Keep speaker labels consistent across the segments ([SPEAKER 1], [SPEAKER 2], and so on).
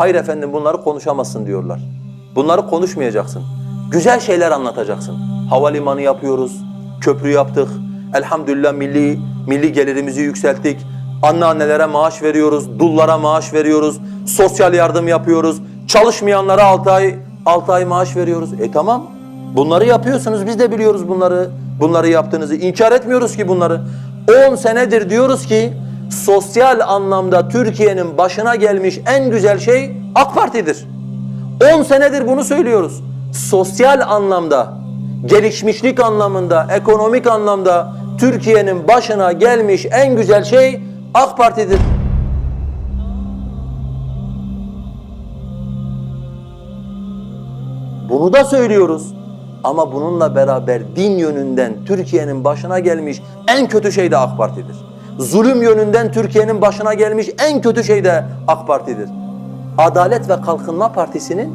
[SPEAKER 1] Hayır efendim bunları konuşamazsın diyorlar. Bunları konuşmayacaksın. Güzel şeyler anlatacaksın. Havalimanı yapıyoruz, köprü yaptık. Elhamdülillah milli milli gelirimizi yükselttik. Anneannelere maaş veriyoruz, dullara maaş veriyoruz, sosyal yardım yapıyoruz. Çalışmayanlara 6 ay 6 ay maaş veriyoruz. E tamam. Bunları yapıyorsunuz. Biz de biliyoruz bunları. Bunları yaptığınızı. İnkar etmiyoruz ki bunları. 10 senedir diyoruz ki sosyal anlamda Türkiye'nin başına gelmiş en güzel şey AK Parti'dir. 10 senedir bunu söylüyoruz. Sosyal anlamda, gelişmişlik anlamında, ekonomik anlamda Türkiye'nin başına gelmiş en güzel şey AK Parti'dir. Bunu da söylüyoruz. Ama bununla beraber din yönünden Türkiye'nin başına gelmiş en kötü şey de AK Parti'dir. Zulüm yönünden Türkiye'nin başına gelmiş en kötü şey de AK Parti'dir. Adalet ve Kalkınma Partisi'nin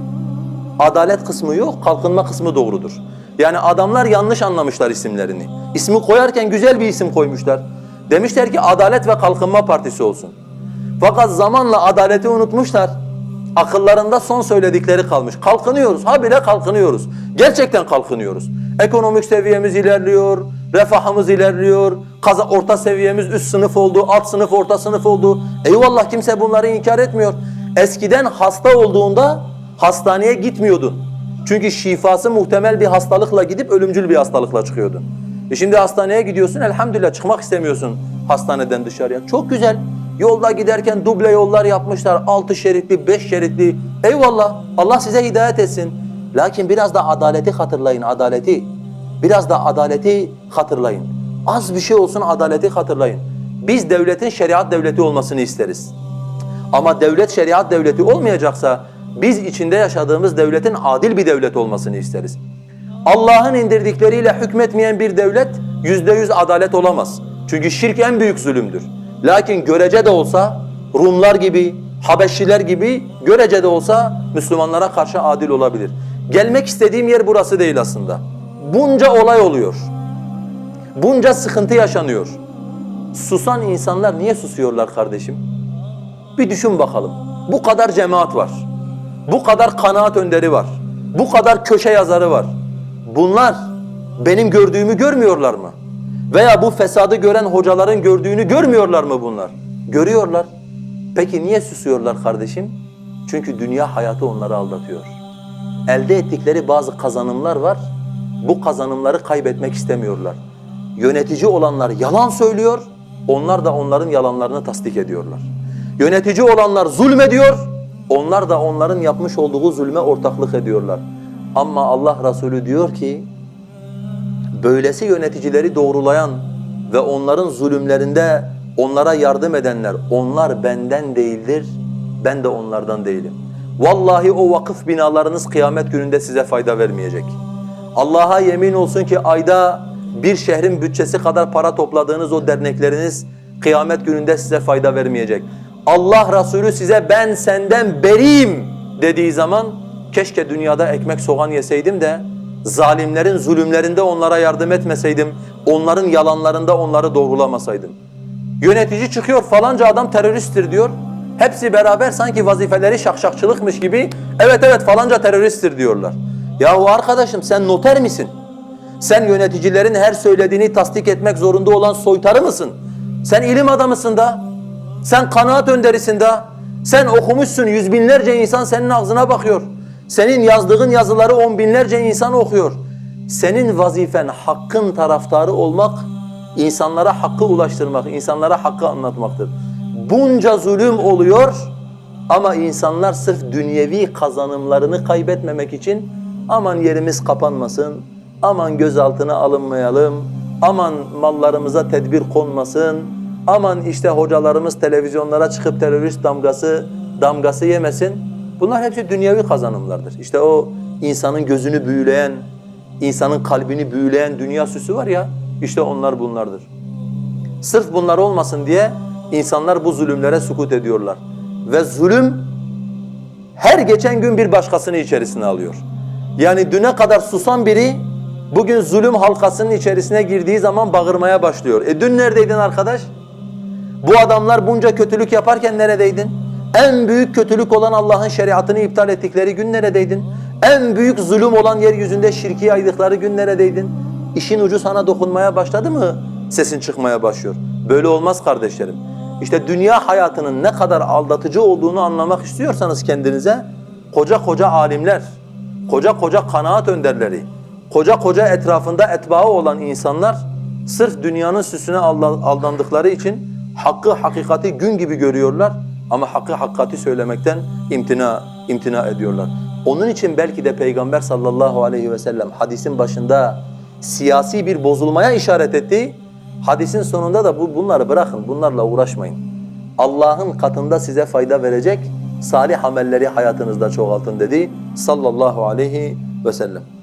[SPEAKER 1] adalet kısmı yok, kalkınma kısmı doğrudur. Yani adamlar yanlış anlamışlar isimlerini. İsmi koyarken güzel bir isim koymuşlar. Demişler ki Adalet ve Kalkınma Partisi olsun. Fakat zamanla adaleti unutmuşlar. Akıllarında son söyledikleri kalmış. Kalkınıyoruz, habire kalkınıyoruz. Gerçekten kalkınıyoruz. Ekonomik seviyemiz ilerliyor, refahımız ilerliyor, kaza, orta seviyemiz üst sınıf oldu, alt sınıf orta sınıf oldu. Eyvallah kimse bunları inkar etmiyor. Eskiden hasta olduğunda hastaneye gitmiyordun. Çünkü şifası muhtemel bir hastalıkla gidip ölümcül bir hastalıkla çıkıyordun. E şimdi hastaneye gidiyorsun elhamdülillah çıkmak istemiyorsun hastaneden dışarıya. Çok güzel. Yolda giderken duble yollar yapmışlar. Altı şeritli, beş şeritli. Eyvallah. Allah size hidayet etsin. Lakin biraz da adaleti hatırlayın, adaleti. Biraz da adaleti hatırlayın. Az bir şey olsun adaleti hatırlayın. Biz devletin şeriat devleti olmasını isteriz. Ama devlet şeriat devleti olmayacaksa biz içinde yaşadığımız devletin adil bir devlet olmasını isteriz. Allah'ın indirdikleriyle hükmetmeyen bir devlet yüzde yüz adalet olamaz. Çünkü şirk en büyük zulümdür. Lakin görece de olsa Rumlar gibi, Habeşiler gibi görece de olsa Müslümanlara karşı adil olabilir. Gelmek istediğim yer burası değil aslında. Bunca olay oluyor. Bunca sıkıntı yaşanıyor. Susan insanlar niye susuyorlar kardeşim? Bir düşün bakalım. Bu kadar cemaat var. Bu kadar kanaat önderi var. Bu kadar köşe yazarı var. Bunlar benim gördüğümü görmüyorlar mı? Veya bu fesadı gören hocaların gördüğünü görmüyorlar mı bunlar? Görüyorlar. Peki niye susuyorlar kardeşim? Çünkü dünya hayatı onları aldatıyor. Elde ettikleri bazı kazanımlar var. Bu kazanımları kaybetmek istemiyorlar. Yönetici olanlar yalan söylüyor. Onlar da onların yalanlarını tasdik ediyorlar. Yönetici olanlar zulmediyor. Onlar da onların yapmış olduğu zulme ortaklık ediyorlar. Ama Allah Resulü diyor ki böylesi yöneticileri doğrulayan ve onların zulümlerinde onlara yardım edenler onlar benden değildir. Ben de onlardan değilim. Vallahi o vakıf binalarınız kıyamet gününde size fayda vermeyecek. Allah'a yemin olsun ki ayda bir şehrin bütçesi kadar para topladığınız o dernekleriniz kıyamet gününde size fayda vermeyecek. Allah Resulü size ben senden beriyim dediği zaman keşke dünyada ekmek soğan yeseydim de zalimlerin zulümlerinde onlara yardım etmeseydim, onların yalanlarında onları doğrulamasaydım. Yönetici çıkıyor falanca adam teröristtir diyor. Hepsi beraber sanki vazifeleri şakşakçılıkmış gibi evet evet falanca teröristtir diyorlar. Yahu arkadaşım sen noter misin? Sen yöneticilerin her söylediğini tasdik etmek zorunda olan soytarı mısın? Sen ilim adamısın da. Sen kanaat önderisin da. Sen okumuşsun yüz binlerce insan senin ağzına bakıyor. Senin yazdığın yazıları on binlerce insan okuyor. Senin vazifen hakkın taraftarı olmak, insanlara hakkı ulaştırmak, insanlara hakkı anlatmaktır. Bunca zulüm oluyor ama insanlar sırf dünyevi kazanımlarını kaybetmemek için aman yerimiz kapanmasın, aman gözaltına alınmayalım, aman mallarımıza tedbir konmasın, aman işte hocalarımız televizyonlara çıkıp terörist damgası damgası yemesin. Bunlar hepsi dünyevi kazanımlardır. İşte o insanın gözünü büyüleyen, insanın kalbini büyüleyen dünya süsü var ya, işte onlar bunlardır. Sırf bunlar olmasın diye insanlar bu zulümlere sukut ediyorlar. Ve zulüm her geçen gün bir başkasını içerisine alıyor. Yani düne kadar susan biri bugün zulüm halkasının içerisine girdiği zaman bağırmaya başlıyor. E dün neredeydin arkadaş? Bu adamlar bunca kötülük yaparken neredeydin? En büyük kötülük olan Allah'ın şeriatını iptal ettikleri gün neredeydin? En büyük zulüm olan yeryüzünde şirki yaydıkları gün neredeydin? İşin ucu sana dokunmaya başladı mı? Sesin çıkmaya başlıyor. Böyle olmaz kardeşlerim. İşte dünya hayatının ne kadar aldatıcı olduğunu anlamak istiyorsanız kendinize koca koca alimler, koca koca kanaat önderleri, koca koca etrafında etbaı olan insanlar sırf dünyanın süsüne alda- aldandıkları için hakkı hakikati gün gibi görüyorlar ama hakkı hakikati söylemekten imtina imtina ediyorlar. Onun için belki de Peygamber sallallahu aleyhi ve sellem hadisin başında siyasi bir bozulmaya işaret etti. Hadisin sonunda da bu bunları bırakın, bunlarla uğraşmayın. Allah'ın katında size fayda verecek salih amelleri hayatınızda çoğaltın dedi sallallahu aleyhi ve sellem.